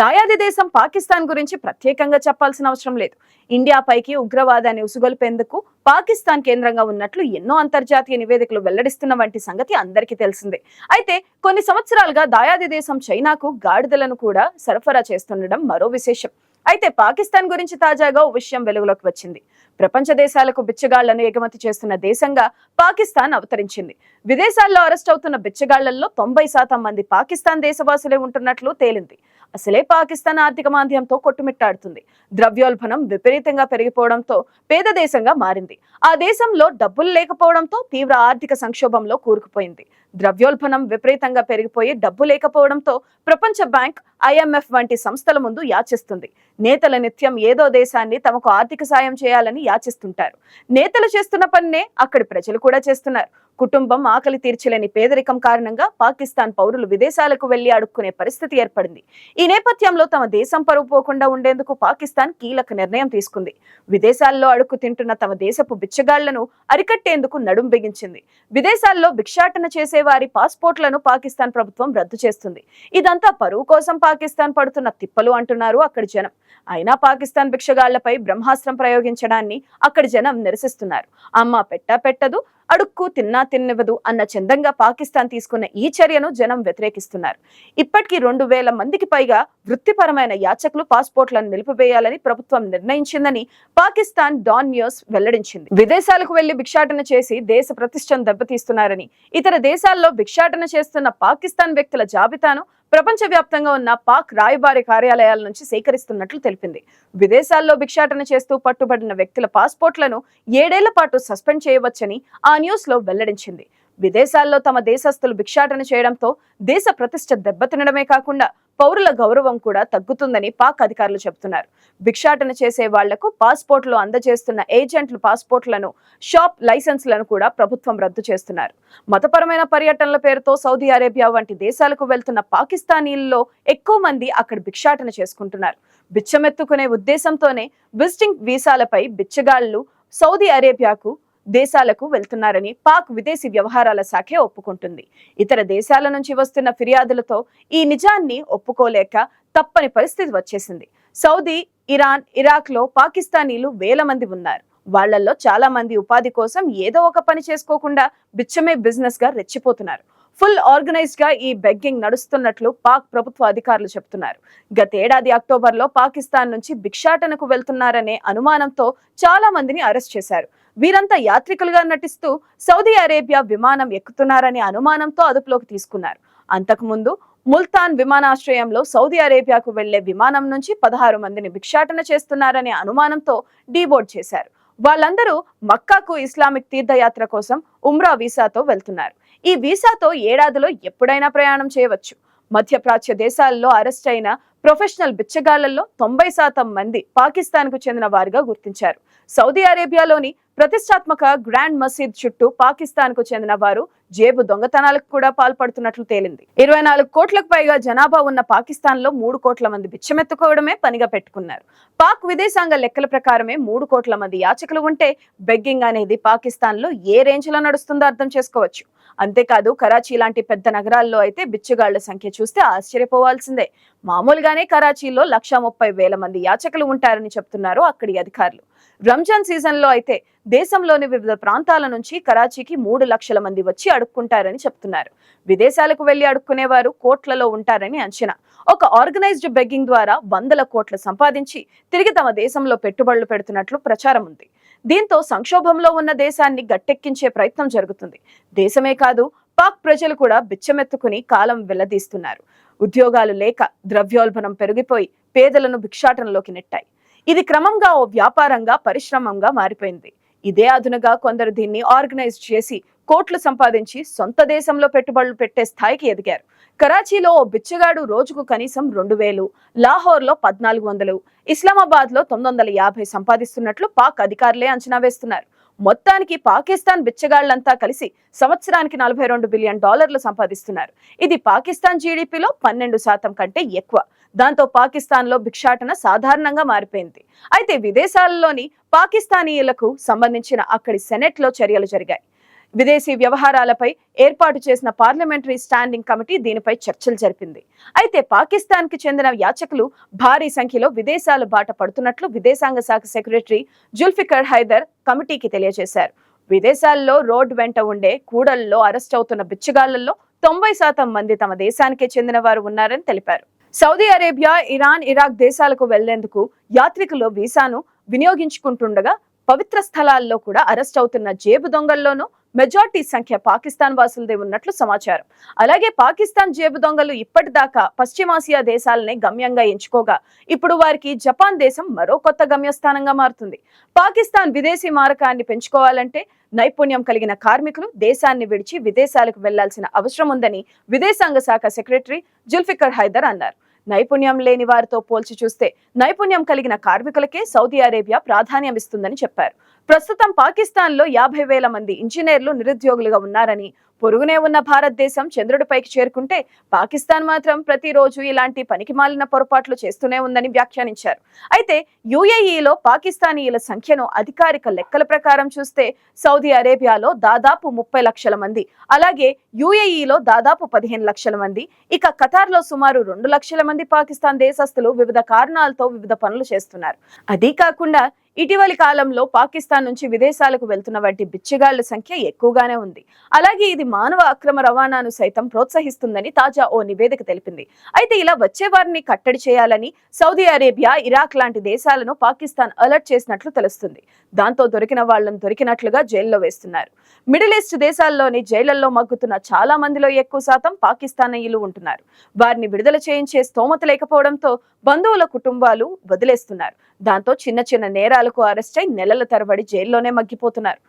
దాయాది దేశం పాకిస్తాన్ గురించి ప్రత్యేకంగా చెప్పాల్సిన అవసరం లేదు. ఇండియాపైకి ఉగ్రవాదాన్ని ఉసుగొల్పేందుకు పాకిస్తాన్ కేంద్రంగా ఉన్నట్లు ఎన్నో అంతర్జాతీయ నివేదికలు వెల్లడిస్తున్న వంటి సంగతి అందరికీ తెలిసిందే. అయితే కొన్ని సంవత్సరాలుగా దాయాది దేశం చైనాకు గాడిదలను కూడా సరఫరా చేస్తుండడం మరో విశేషం. అయితే పాకిస్తాన్ గురించి తాజాగా ఓ విషయం వెలుగులోకి వచ్చింది. ప్రపంచ దేశాలకు బిచ్చగాళ్ళను ఎగుమతి చేస్తున్న దేశంగా పాకిస్తాన్ అవతరించింది. విదేశాల్లో అరెస్ట్ అవుతున్న బిచ్చగాళ్ళలో తొంభై శాతం మంది పాకిస్తాన్ దేశవాసులే ఉంటున్నట్లు తేలింది. అసలే పాకిస్తాన్ ఆర్థిక మాంద్యంతో కొట్టుమిట్టాడుతుంది. ద్రవ్యోల్బణం విపరీతంగా పెరిగిపోవడంతో పేద దేశంగా మారింది. ఆ దేశంలో డబ్బులు లేకపోవడంతో తీవ్ర ఆర్థిక సంక్షోభంలో కూరుకుపోయింది. ద్రవ్యోల్బణం విపరీతంగా పెరిగిపోయి డబ్బు లేకపోవడంతో ప్రపంచ బ్యాంక్ ఐఎంఎఫ్ వంటి సంస్థల ముందు యాచిస్తుంది. నేతల నిత్యం ఏదో దేశాన్ని తమకు ఆర్థిక సాయం చేయాలని యాచిస్తుంటారు. నేతలు చేస్తున్న పన్నే అక్కడి ప్రజలు కూడా చేస్తున్నారు. కుటుంబం ఆకలి తీర్చలేని పేదరికం కారణంగా పాకిస్తాన్ పౌరులు విదేశాలకు వెళ్ళి అడుక్కునే పరిస్థితి ఏర్పడింది. ఈ నేపథ్యంలో తమ దేశం పరువు పోకుండా ఉండేందుకు పాకిస్తాన్ కీలక నిర్ణయం తీసుకుంది. విదేశాల్లో అడుక్కు తింటున్న తమ దేశపు బిచ్చగాళ్ళను అరికట్టేందుకు నడుం బిగించింది. విదేశాల్లో భిక్షాటన చేసే వారి పాస్పోర్ట్లను పాకిస్తాన్ ప్రభుత్వం రద్దు చేస్తుంది. ఇదంతా పరువు కోసం పాకిస్తాన్ పడుతున్న తిప్పలు అంటున్నారు అక్కడి జనం. అయినా పాకిస్తాన్ భిక్షగాళ్ళపై బ్రహ్మాస్త్రం ప్రయోగించడాన్ని అక్కడి జనం నిరసిస్తున్నారు. అమ్మ పెట్టా పెట్టదు అడుక్కు తిన్నా తిన్నివ్వదు అన్న చందంగా పాకిస్తాన్ తీసుకున్న ఈ చర్యను జనం వ్యతిరేకిస్తున్నారు. ఇప్పటికీ రెండు వేల మందికి పైగా వృత్తిపరమైన యాచకులు పాస్పోర్ట్లను నిలిపివేయాలని ప్రభుత్వం నిర్ణయించిందని పాకిస్తాన్ డాన్ న్యూస్ వెల్లడించింది. విదేశాలకు వెళ్ళి భిక్షాటన చేసి దేశ ప్రతిష్టను దెబ్బతీస్తున్నారని ఇతర దేశాల్లో భిక్షాటన చేస్తున్న పాకిస్తాన్ వ్యక్తుల జాబితాను ప్రపంచవ్యాప్తంగా ఉన్న పాక్ రాయబారి కార్యాలయాల నుంచి సేకరిస్తున్నట్లు తెలిపింది. విదేశాల్లో భిక్షాటన చేస్తూ పట్టుబడిన వ్యక్తుల పాస్పోర్ట్లను ఏడేళ్ళ పాటు సస్పెండ్ చేయవచ్చని ఆ న్యూస్లో వెల్లడించింది. విదేశాల్లో తమ దేశస్తులు భిక్షాటన చేయడంతో దేశ ప్రతిష్ట దెబ్బతినడమే కాకుండా పౌరుల గౌరవం కూడా తగ్గుతుందని పాక్ అధికారులు చెబుతున్నారు. భిక్షాటన చేసే వాళ్ళకు పాస్పోర్ట్లు అందజేస్తున్న ఏజెంట్లు పాస్పోర్ట్లను షాప్ లైసెన్స్లను కూడా ప్రభుత్వం రద్దు చేస్తున్నారు. మతపరమైన పర్యటనల పేరుతో సౌదీ అరేబియా వంటి దేశాలకు వెళ్తున్న పాకిస్తానీల్లో ఎక్కువ మంది అక్కడ భిక్షాటన చేసుకుంటున్నారు. బిచ్చమెత్తుకునే ఉద్దేశంతోనే విజిటింగ్ వీసాలపై బిచ్చగాళ్ళు సౌదీ అరేబియాకు దేశాలకు వెళ్తున్నారని పాక్ విదేశీ వ్యవహారాల శాఖే ఒప్పుకుంటుంది. ఇతర దేశాల నుంచి వస్తున్న ఫిర్యాదులతో ఈ నిజాన్ని ఒప్పుకోలేక తప్పని పరిస్థితి వచ్చేసింది. సౌదీ ఇరాన్ ఇరాక్లో పాకిస్తానీలు వేల మంది ఉన్నారు. వాళ్ళల్లో చాలా మంది ఉపాధి కోసం ఏదో ఒక పని చేసుకోకుండా బిచ్చమే బిజినెస్గా రెచ్చిపోతున్నారు. ఫుల్ ఆర్గనైజ్గా ఈ బెగ్గింగ్ నడుస్తున్నట్లు పాక్ ప్రభుత్వ అధికారులు చెబుతున్నారు. గతేడాది అక్టోబర్లో పాకిస్తాన్ నుంచి భిక్షాటనకు వెళ్తున్నారనే అనుమానంతో చాలా మందిని అరెస్ట్ చేశారు. వీరంతా యాత్రికులుగా నటిస్తూ సౌదీ అరేబియా విమానం ఎక్కుతున్నారనే అనుమానంతో అదుపులోకి తీసుకున్నారు. అంతకుముందు ముల్తాన్ విమానాశ్రయంలో సౌదీ అరేబియాకు వెళ్ళే విమానం నుంచి పదహారు మందిని భిక్షాటన చేస్తున్నారనే అనుమానంతో డీబోర్డ్ చేశారు. వాళ్ళందరూ మక్కాకు ఇస్లామిక్ తీర్థయాత్ర కోసం ఉమ్రా వీసాతో వెళ్తున్నారు. ఈ వీసాతో ఏడాదిలో ఎప్పుడైనా ప్రయాణం చేయవచ్చు. మధ్యప్రాచ్య దేశాల్లో అరెస్ట్ అయిన ప్రొఫెషనల్ బిచ్చగాళ్ళలో తొంభై శాతం మంది పాకిస్తాన్కు చెందిన వారిగా గుర్తించారు. సౌదీ అరేబియాలోని ప్రతిష్టాత్మక గ్రాండ్ మసీద్ చుట్టూ పాకిస్తాన్కు చెందిన వారు జేబు దొంగతనాలకు కూడా పాల్పడుతున్నట్లు తేలింది. ఇరవై నాలుగు కోట్లకు పైగా జనాభా ఉన్న పాకిస్తాన్లో మూడు కోట్ల మంది బిచ్చమెత్తుకోవడమే పనిగా పెట్టుకున్నారు. పాక్ విదేశాంగ లెక్కల ప్రకారమే మూడు కోట్ల మంది యాచకులు ఉంటే బెగ్గింగ్ అనేది పాకిస్తాన్లో ఏ రేంజ్లో నడుస్తుందో అర్థం చేసుకోవచ్చు. అంతేకాదు కరాచీ లాంటి పెద్ద నగరాల్లో అయితే బిచ్చగాళ్ళ సంఖ్య చూస్తే ఆశ్చర్యపోవాల్సిందే. మామూలుగానే కరాచీలో లక్ష ముప్పై వేల మంది యాచకులు ఉంటారని చెప్తున్నారు అక్కడి అధికారులు. రంజాన్ సీజన్లో అయితే దేశంలోని వివిధ ప్రాంతాల నుంచి కరాచీకి మూడు లక్షల మంది వచ్చి అడుక్కుంటారని చెప్తున్నారు. విదేశాలకు వెళ్ళి అడుక్కునేవారు కోట్లలో ఉంటారని అంచనా. ఒక ఆర్గనైజ్డ్ బెగ్గింగ్ ద్వారా వందల కోట్లు సంపాదించి తిరిగి తమ దేశంలో పెట్టుబడులు పెడుతున్నట్లు ప్రచారం ఉంది. దీంతో సంక్షోభంలో ఉన్న దేశాన్ని గట్టెక్కించే ప్రయత్నం జరుగుతుంది. దేశమే కాదు పాక్ ప్రజలు కూడా బిచ్చమెత్తుకుని కాలం వెల్లదీస్తున్నారు ఉద్యోగాలు లేక ద్రవ్యోల్బణం పెరిగిపోయి పేదలను భిక్షాటనలోకి నెట్టాయి. ఇది క్రమంగా ఓ వ్యాపారంగా పరిశ్రమంగా మారిపోయింది. ఇదే అదునుగా కొందరు దీన్ని ఆర్గనైజ్ చేసి కోట్లు సంపాదించి సొంత దేశంలో పెట్టుబడులు పెట్టే స్థాయికి ఎదిగారు. కరాచీలో ఓ బిచ్చగాడు రోజుకు కనీసం రెండు వేలు లాహోర్లో పద్నాలుగు వందలు ఇస్లామాబాద్లో తొమ్మిది వందల యాభై సంపాదిస్తున్నట్లు పాక్ అధికారులే అంచనా వేస్తున్నారు. మొత్తానికి పాకిస్తాన్ బిచ్చగాళ్ళంతా కలిసి సంవత్సరానికి నలభై రెండు బిలియన్ డాలర్లు సంపాదిస్తున్నారు. ఇది పాకిస్తాన్ జీడిపిలో పన్నెండు శాతం కంటే ఎక్కువ. దాంతో పాకిస్తాన్లో భిక్షాటన సాధారణంగా మారిపోయింది. అయితే విదేశాలలోని పాకిస్తానీయులకు సంబంధించిన అక్కడి సెనెట్లో చర్యలు జరిగాయి. విదేశీ వ్యవహారాలపై ఏర్పాటు చేసిన పార్లమెంటరీ స్టాండింగ్ కమిటీ దీనిపై చర్చలు జరిపింది. అయితే పాకిస్తాన్కి చెందిన యాచకులు భారీ సంఖ్యలో విదేశాలు బాట పడుతున్నట్లు విదేశాంగ శాఖ సెక్రటరీ జుల్ఫికర్ హైదర్ కమిటీకి తెలియజేశారు. విదేశాల్లో రోడ్ వెంట ఉండే కూడల్లో అరెస్ట్ అవుతున్న బిచ్చగాళ్ళలో తొంభై శాతం మంది తమ దేశానికే చెందిన వారు ఉన్నారని తెలిపారు. సౌదీ అరేబియా ఇరాన్ ఇరాక్ దేశాలకు వెళ్ళేందుకు యాత్రికులు వీసాను వినియోగించుకుంటుండగా పవిత్ర స్థలాల్లో కూడా అరెస్ట్ అవుతున్న జేబు దొంగల్లోనూ మెజార్టీ సంఖ్య పాకిస్తాన్ వాసులదే ఉన్నట్లు సమాచారం. అలాగే పాకిస్తాన్ జేబు దొంగలు ఇప్పటిదాకా పశ్చిమాసియా దేశాలనే గమ్యంగా ఎంచుకోగా. ఇప్పుడు వారికి జపాన్ దేశం మరో కొత్త గమ్యస్థానంగా మారుతుంది. పాకిస్తాన్ విదేశీ మారకాన్ని పెంచుకోవాలంటే నైపుణ్యం కలిగిన కార్మికులు దేశాన్ని విడిచి విదేశాలకు వెళ్ళాల్సిన అవసరం ఉందని విదేశాంగ శాఖ సెక్రటరీ జుల్ఫికర్ హైదర్ అన్నారు. నైపుణ్యం లేని వారితో పోల్చి చూస్తే నైపుణ్యం కలిగిన కార్మికులకే సౌదీ అరేబియా ప్రాధాన్యం ఇస్తుందని చెప్పారు. ప్రస్తుతం పాకిస్తాన్లో యాభై వేల మంది ఇంజనీర్లు నిరుద్యోగులుగా ఉన్నారని పొరుగునే ఉన్న భారతదేశం చంద్రుడిపైకి చేరుకుంటే పాకిస్తాన్ మాత్రం ప్రతిరోజు ఇలాంటి పనికిమాలిన పొరపాట్లు చేస్తూనే ఉందని వ్యాఖ్యానించారు. అయితే యుఏఈలో పాకిస్తానీయుల సంఖ్యను అధికారిక లెక్కల ప్రకారం చూస్తే సౌదీ అరేబియాలో దాదాపు ముప్పై లక్షల మంది అలాగే యుఏఈలో దాదాపు పదిహేను లక్షల మంది ఇక ఖతార్లో సుమారు రెండు లక్షల మంది పాకిస్తాన్ దేశస్తులు వివిధ కారణాలతో వివిధ పనులు చేస్తున్నారు. అదీ కాకుండా ఇటీవలి కాలంలో పాకిస్తాన్ నుంచి విదేశాలకు వెళ్తున్న వంటి బిచ్చగాళ్ళ సంఖ్య ఎక్కువగానే ఉంది. అలాగే ఇది మానవ అక్రమ రవాణాను సైతం ప్రోత్సహిస్తుందని తాజా ఓ నివేదిక తెలిపింది. అయితే ఇలా వచ్చే వారిని కట్టడి చేయాలని సౌదీ అరేబియా ఇరాక్ లాంటి దేశాలను పాకిస్తాన్ అలర్ట్ చేసినట్లు తెలుస్తుంది. దాంతో దొరికిన వాళ్ళను దొరికినట్లుగా జైల్లో వేస్తున్నారు. మిడిల్ ఈస్ట్ దేశాల్లోని జైళ్ళలో మగ్గుతున్న చాలా మందిలో ఎక్కువ శాతం పాకిస్తానీయులు ఉంటున్నారు. వారిని విడుదల చేయించే స్తోమత లేకపోవడంతో బంధువుల కుటుంబాలు వదిలేస్తున్నారు. దాంతో చిన్న చిన్న నేరాలు నేరాలకు అరెస్ట్ అయి నెలల తరబడి జైల్లోనే మగ్గిపోతున్నారు.